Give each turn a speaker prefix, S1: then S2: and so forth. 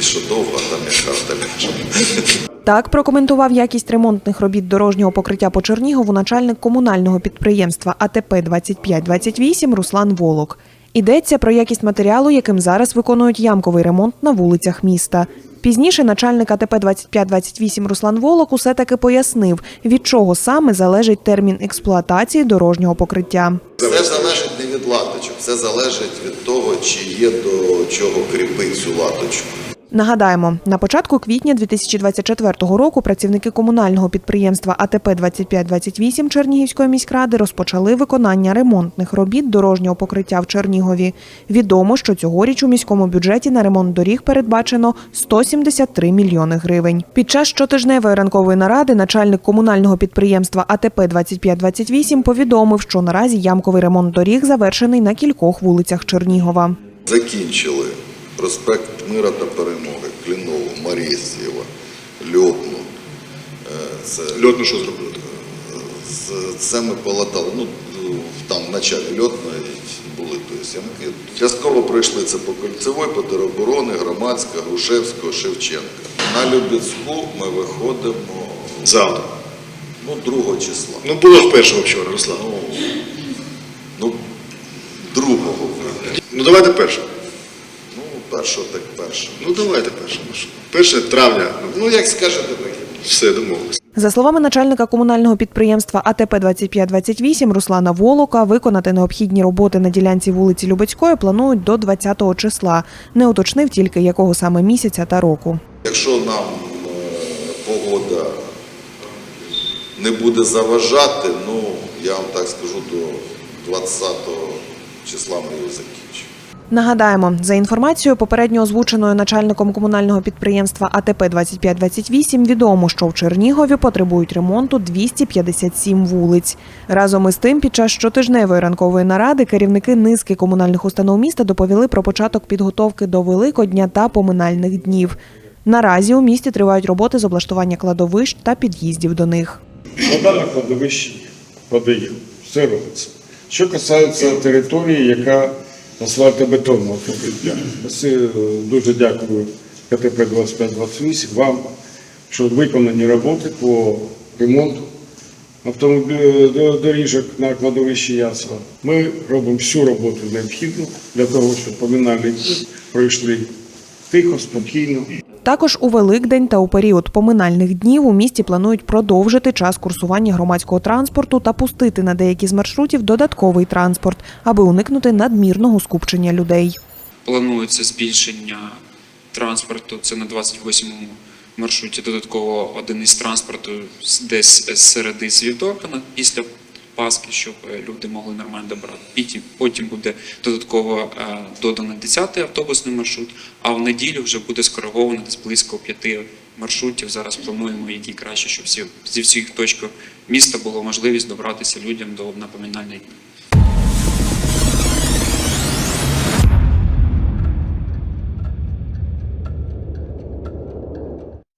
S1: що довго, а там як карта ляже.
S2: Так прокоментував якість ремонтних робіт дорожнього покриття по Чернігову начальник комунального підприємства АТП 2528 Руслан Волок. Йдеться про якість матеріалу, яким зараз виконують ямковий ремонт на вулицях міста. Пізніше начальник АТП 2528 Руслан Волок усе таки пояснив, від чого саме залежить термін експлуатації дорожнього покриття.
S1: Все залежить від латочок, все залежить від того, чи є до чого кріпити цю латочку.
S2: Нагадаємо, на початку квітня 2024 року працівники комунального підприємства АТП 2528 Чернігівської міськради розпочали виконання ремонтних робіт дорожнього покриття в Чернігові. Відомо, що цьогоріч у міському бюджеті на ремонт доріг передбачено 173 мільйони гривень. Під час щотижневої ранкової наради начальник комунального підприємства АТП 2528 повідомив, що наразі ямковий ремонт доріг завершений на кількох вулицях Чернігова.
S1: Закінчили проспект Мира та Перемоги, Клінову, Марєсєва, Льотну. Е, Це,
S3: Льотно що зробили?
S1: це ми полатали. Ну, там в началі Льотної були. Тобто, частково пройшли це по Кольцевой, по тероборони, Громадська, Грушевського, Шевченка. На Любецьку ми виходимо
S3: Завтра.
S1: ну, 2 числа.
S3: Ну було ж першого вчора, Руслан.
S1: Ну, другого.
S3: Ну давайте першого.
S1: Першого так першого.
S3: Ну давайте першого. Ну. Перше травня. Ну,
S1: як скажете, так
S3: все домовились.
S2: За словами начальника комунального підприємства АТП 2528 Руслана Волока, виконати необхідні роботи на ділянці вулиці Любецької планують до 20-го числа. Не уточнив тільки якого саме місяця та року.
S1: Якщо нам е, погода не буде заважати, ну я вам так скажу, до 20 числа ми його закінчимо.
S2: Нагадаємо, за інформацією попередньо озвученою начальником комунального підприємства АТП 2528 відомо, що в Чернігові потребують ремонту 257 вулиць. Разом із тим, під час щотижневої ранкової наради керівники низки комунальних установ міста доповіли про початок підготовки до Великодня та поминальних днів. Наразі у місті тривають роботи з облаштування кладовищ та під'їздів до них.
S4: Вода на кладовищі подає, все робиться. Що касається території, яка асфальтобетонного покриття. Е, Дуже дякую КТП 2528 вам, що виконані роботи по ремонту доріжок на кладовищі Ясла. Ми робимо всю роботу необхідну для того, щоб поминальні пройшли тихо, спокійно.
S2: Також у Великдень та у період поминальних днів у місті планують продовжити час курсування громадського транспорту та пустити на деякі з маршрутів додатковий транспорт, аби уникнути надмірного скупчення людей.
S5: Планується збільшення транспорту. Це на 28-му маршруті. Додатково один із транспорту десь з середи з на- після Пасхи, щоб е, люди могли нормально добрати. Потім, буде додатково е, додано 10-й автобусний маршрут, а в неділю вже буде скориговано десь близько п'яти маршрутів. Зараз плануємо, які краще, щоб всі, зі всіх точок міста було можливість добратися людям до напоминальних днів.